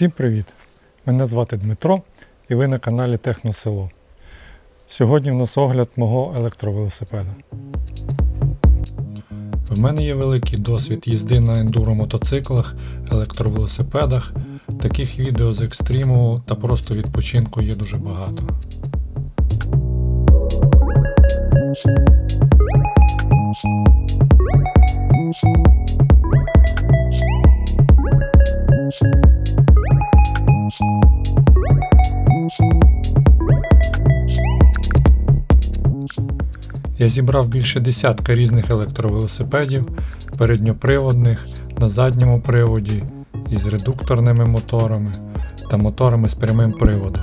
Всім привіт! Мене звати Дмитро і ви на каналі Техносело. Сьогодні в нас огляд мого електровелосипеда. В мене є великий досвід їзди на ендуро мотоциклах, електровелосипедах. Таких відео з екстриму та просто відпочинку є дуже багато. Зібрав більше десятка різних електровелосипедів, передньоприводних, на задньому приводі, із редукторними моторами та моторами з прямим приводом.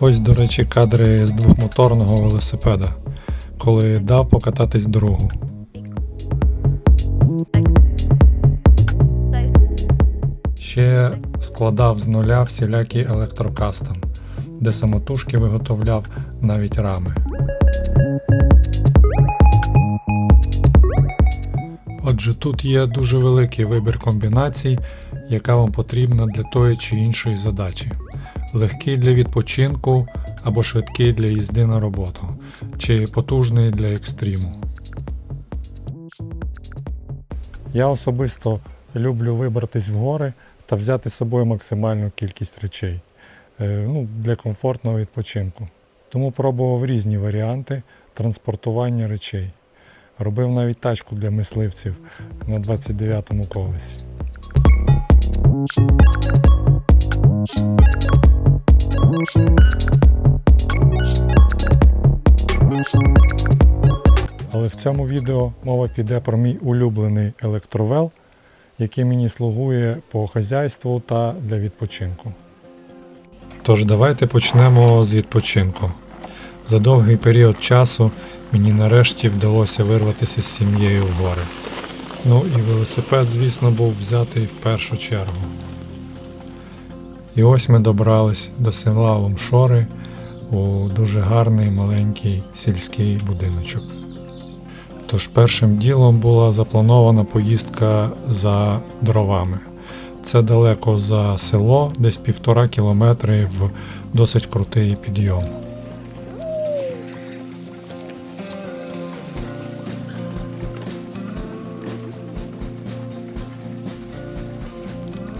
Ось, до речі, кадри з двохмоторного велосипеда, коли дав покататись другу. Ще складав з нуля всілякий електрокастом, де самотужки виготовляв навіть рами. Отже, тут є дуже великий вибір комбінацій, яка вам потрібна для тої чи іншої задачі. Легкий для відпочинку або швидкий для їзди на роботу, чи потужний для екстриму. Я особисто люблю вибратись в гори та взяти з собою максимальну кількість речей е, ну, для комфортного відпочинку. Тому пробував різні варіанти транспортування речей. Робив навіть тачку для мисливців на 29-му колесі. Але в цьому відео мова піде про мій улюблений електровел, який мені слугує по хазяйству та для відпочинку. Тож давайте почнемо з відпочинку. За довгий період часу мені нарешті вдалося вирватися з сім'єю в гори. Ну і велосипед, звісно, був взятий в першу чергу. І ось ми добрались до села Ломшори у дуже гарний маленький сільський будиночок. Тож першим ділом була запланована поїздка за дровами. Це далеко за село, десь півтора кілометри в досить крутий підйом.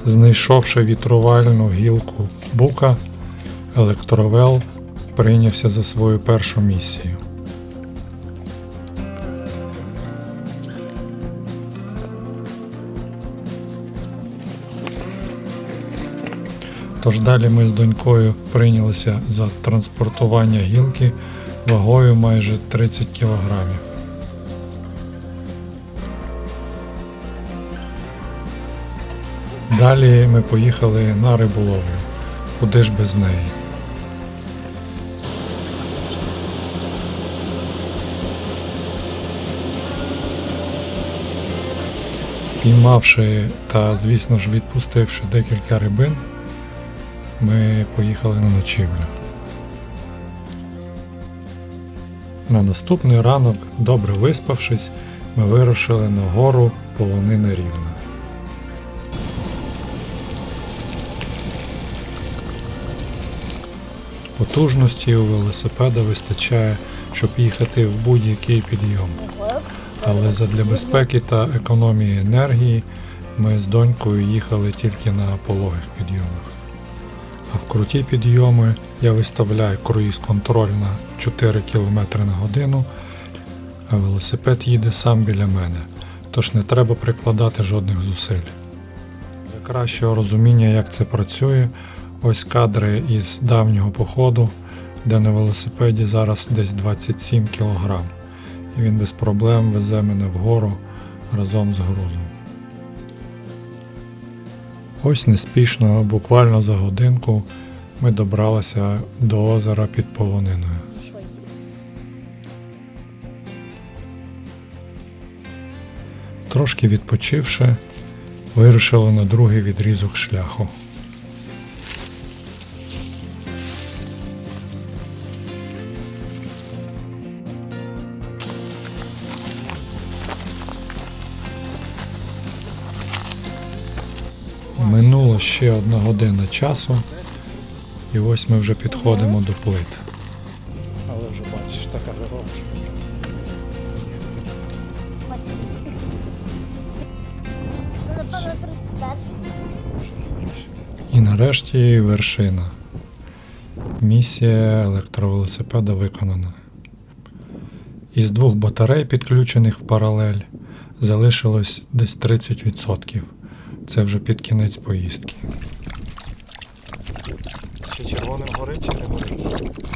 Знайшовши вітрувальну гілку бука, електровел прийнявся за свою першу місію. Тож далі ми з донькою прийнялися за транспортування гілки вагою майже 30 кілограмів. Далі ми поїхали на риболовлю. Куди ж без неї? Піймавши та, звісно ж, відпустивши декілька рибин, ми поїхали на ночівлю. На наступний ранок, добре виспавшись, ми вирушили на гору полонина рівна. Потужності у велосипеда вистачає, щоб їхати в будь-який підйом. Але задля безпеки та економії енергії ми з донькою їхали тільки на пологих підйомах. А в круті підйоми я виставляю круїз-контроль на 4 км на годину, а велосипед їде сам біля мене, тож не треба прикладати жодних зусиль. Для кращого розуміння, як це працює, ось кадри із давнього походу, де на велосипеді зараз десь 27 кг. І він без проблем везе мене вгору разом з грузом. Ось неспішно, буквально за годинку, ми добралися до озера під полониною. Трошки відпочивши, вирушили на другий відрізок шляху. Ще одна година часу, і ось ми вже підходимо до плит. Але вже бачиш, така заробша. Це, напевно, 35. І нарешті вершина. Місія електровелосипеда виконана. Із двох батарей, підключених в паралель, залишилось десь 30%. Це вже під кінець поїздки. Ще червоним горить чи не горить?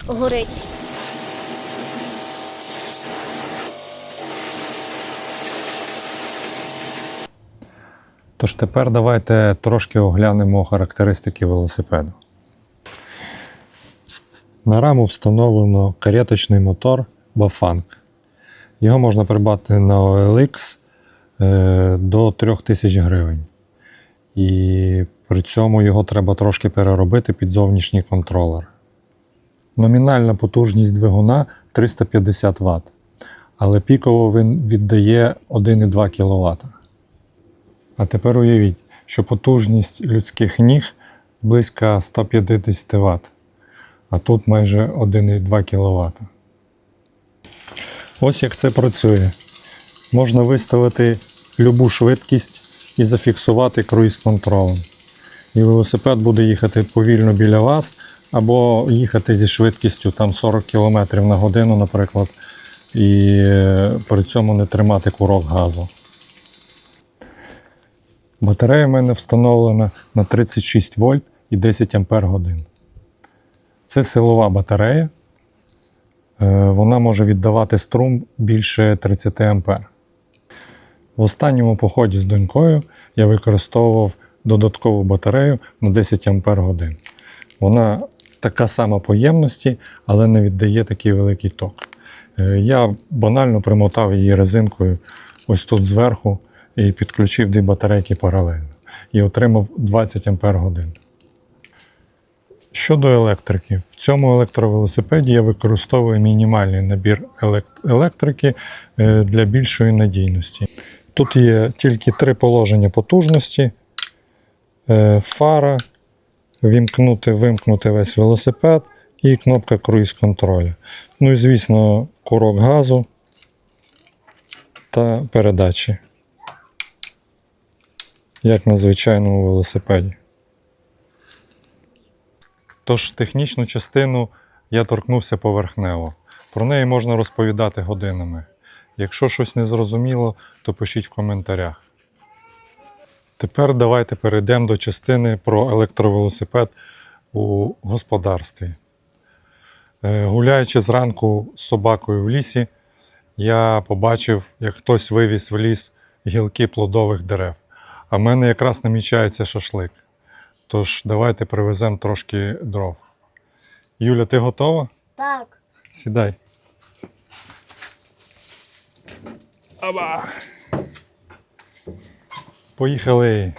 Горить. Тож тепер давайте трошки оглянемо характеристики велосипеду. На раму встановлено кареточний мотор Bafang. Його можна придбати на OLX е, до 3000 гривень. І при цьому його треба трошки переробити під зовнішній контролер. Номінальна потужність двигуна 350 Вт, але піково він віддає 1,2 кВт. А тепер уявіть, що потужність людських ніг близько 150 Вт, а тут майже 1,2 кВт. Ось як це працює. Можна виставити любу швидкість і зафіксувати круїз контролем. І велосипед буде їхати повільно біля вас, або їхати зі швидкістю там 40 км на годину, наприклад, і е, при цьому не тримати курок газу. Батарея в мене встановлена на 36 вольт і 10 ампер годин. Це силова батарея. Е, Вона може віддавати струм більше 30 ампер. В останньому поході з донькою я використовував додаткову батарею на 10 ампер годин. Вона така сама по ємності, але не віддає такий великий ток. Е, Я банально примотав її резинкою ось тут зверху і підключив дві батарейки паралельно. І отримав 20 ампер годин. Щодо електрики, в цьому електровелосипеді я використовую мінімальний набір електрики е, для більшої надійності. Тут є тільки три положення потужності, е, фара, вімкнути, вимкнути весь велосипед і кнопка круїз контролю. Ну і, звісно, курок газу та передачі, як на звичайному велосипеді. Тож технічну частину я торкнувся поверхнево. Про неї можна розповідати годинами. Якщо щось не зрозуміло, то пишіть в коментарях. Тепер давайте перейдемо до частини про електровелосипед у господарстві. Е, Гуляючи зранку з собакою в лісі, я побачив, як хтось вивіз в ліс гілки плодових дерев. А в мене якраз намічається шашлик. Тож давайте привеземо трошки дров. Юля, ти готова? Так. Сідай. Аба. Поїхали.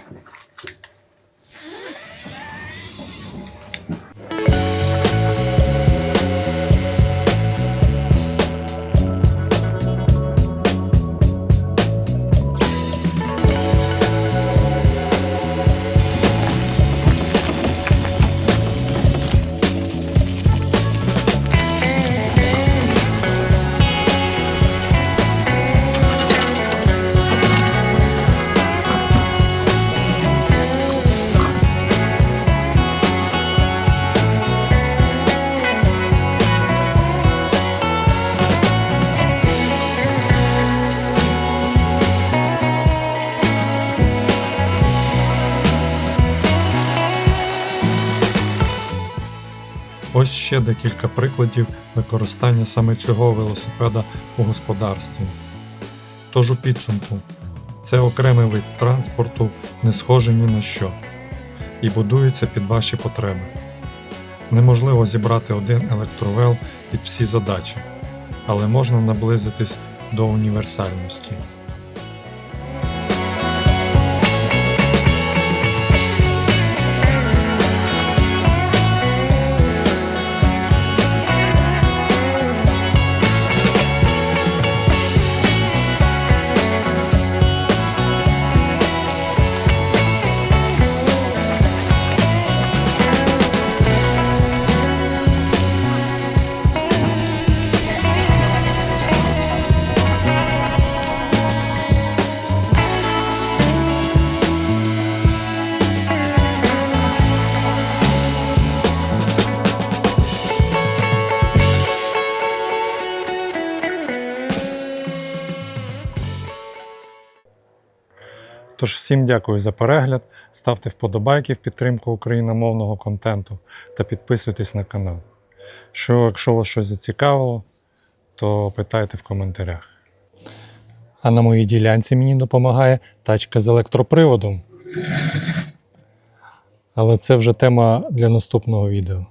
Ось ще декілька прикладів використання саме цього велосипеда у господарстві. Тож у підсумку, це окремий вид транспорту, не схожий ні на що, і будується під ваші потреби. Неможливо зібрати один електровел під всі задачі, але можна наблизитись до універсальності. Тож всім дякую за перегляд, ставте вподобайки в підтримку україномовного контенту та підписуйтесь на канал. Що, якщо вас щось зацікавило, то питайте в коментарях. А на моїй ділянці мені допомагає тачка з електроприводом. Але це вже тема для наступного відео.